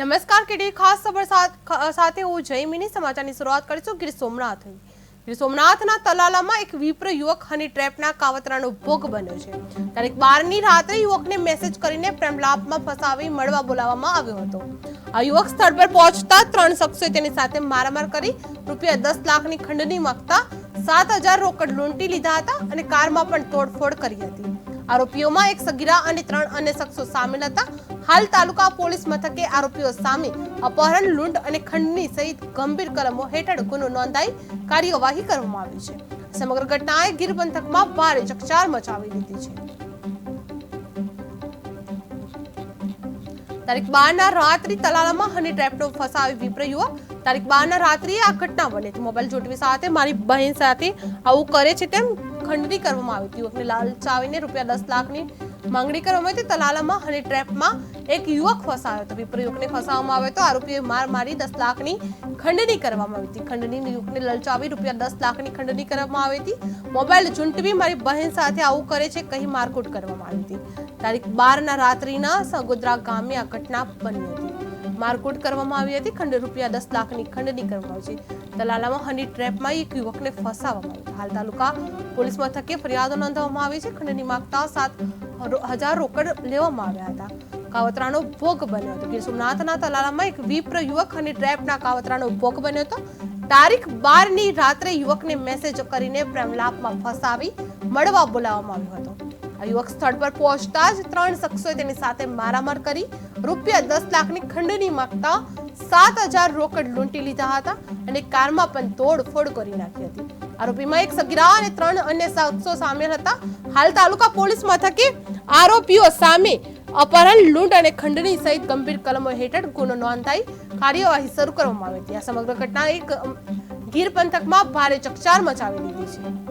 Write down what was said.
નમસ્કાર કેટી ખાસ ખબર સાથે હું જય મિની સમાચારની શરૂઆત કરીશું. ગીર સોમનાથ ગીર સોમનાથના તલાલામાં એક વિપ્ર યુવક હની ટ્રેપના કાવતરાનો ભોગ બન્યો છે. તારીખ બારની રાત્રે યુવકને મેસેજ કરીને પ્રેમલાપમાં ફસાવી મળવા બોલાવવામાં આવ્યો હતો. આ યુવક સ્થળ પર પહોંચતા ત્રણ શખ્સોએ તેની સાથે મારામાર કરી રૂપિયા દસ લાખની ખંડની માગતા સાત હજાર રોકડ લૂંટી લીધા હતા અને કારમાં પણ તોડફોડ કરી હતી. આરોપીઓમાં એક સગીરા અને ત્રણ અન્ય શખ્સો સામેલ હતા. હાલ તાલુકા પોલીસ મથકે આરોપીઓ સામે અપહરણ, લૂંટ અને ખંડની સહિત ગંભીર કલમો હેઠળ ગુનો નોંધાઈ કાર્યવાહી કરવામાં આવી છે. સમગ્ર ઘટનાએ ગીર પંથકમાં ભારે ચકચાર મચાવી દીધી છે. તારીખ બારના રાત્રિ તલાલામાં હની ટ્રેપનો ફસાવી વિપ્ર યુવક. તારીખ બારના રાત્રિએ આ ઘટના બની. હતી મોબાઈલ જોટવી સાથે મારી બહેન સાથે આવું કરે છે તેમ ખંડણી કરવામાં આવી હતી. યુવકને લાલચાવીને રૂપિયા દસ લાખની માંગણી કરવામાં આવી હતી. તલાલામાં હની ટ્રેપમાં એક યુવક ફસાયો હતો. વિપ્ર યુવકને ફસાવવામાં આવ્યો હતો. આરોપીએ માર મારી દસ લાખની ખંડણી કરવામાં આવી હતી. ખંડણી યુવકને લલચાવી રૂપિયા દસ લાખની ખંડણી કરવામાં આવી હતી. મોબાઈલ, ઝૂંટવી મારી બહેન સાથે આવું કરે છે કહી મારકૂટ કરવામાં આવી હતી. તારીખ બારના રાત્રિના સગોદરા ગામે આ ઘટના બની હતી. મારકૂટ કરવામાં આવી હતી. ખંડ રૂપિયા દસ લાખની ખંડની કરવામાં આવી છે. તલાલામાં હની ટ્રેપમાં એક યુવકને ફસાવવામાં આવ્યો. હાલ તાલુકા પોલીસ મથકે ફરિયાદો નોંધવામાં આવી છે. ખંડની માગતા સાત હજાર રોકડ લેવામાં આવ્યા હતા. કાવતરાનો ભોગ બન્યો હતો. ગીર સોમનાથના તલાલામાં એક વિપ્ર યુવક અને ટ્રેપના કાવતરાનો ભોગ બન્યો હતો. તારીખ બારની રાત્રે યુવકને મેસેજ કરીને પ્રેમલાપમાં ફસાવી, મળવા બોલાવવામાં આવ્યો હતો. યુવક સ્થળ પર પહોંચતા જ ત્રણ શખ્સોએ તેની સાથે મારામાર કરી રૂપિયા દસ લાખની ખંડણી માંગતા સાત હજાર રોકડ લૂંટી લીધા હતા અને કારમાં પણ તોડફોડ કરી નાખી હતી. આરોપીમાં એક સગીરા અને ત્રણ અન્ય શખ્સો સામેલ હતા. હાલ તાલુકા પોલીસ મથકે આરોપીઓ સામે અપહરણ, લૂંટ અને ખંડણી સહિત ગંભીર કલમો હેઠળ ગુનો નોંધાઈ કાર્યવાહી શરૂ કરવામાં આવી હતી. આ સમગ્ર ઘટના એક ગીર પંથકમાં ભારે ચકચાર મચાવી દીધી છે.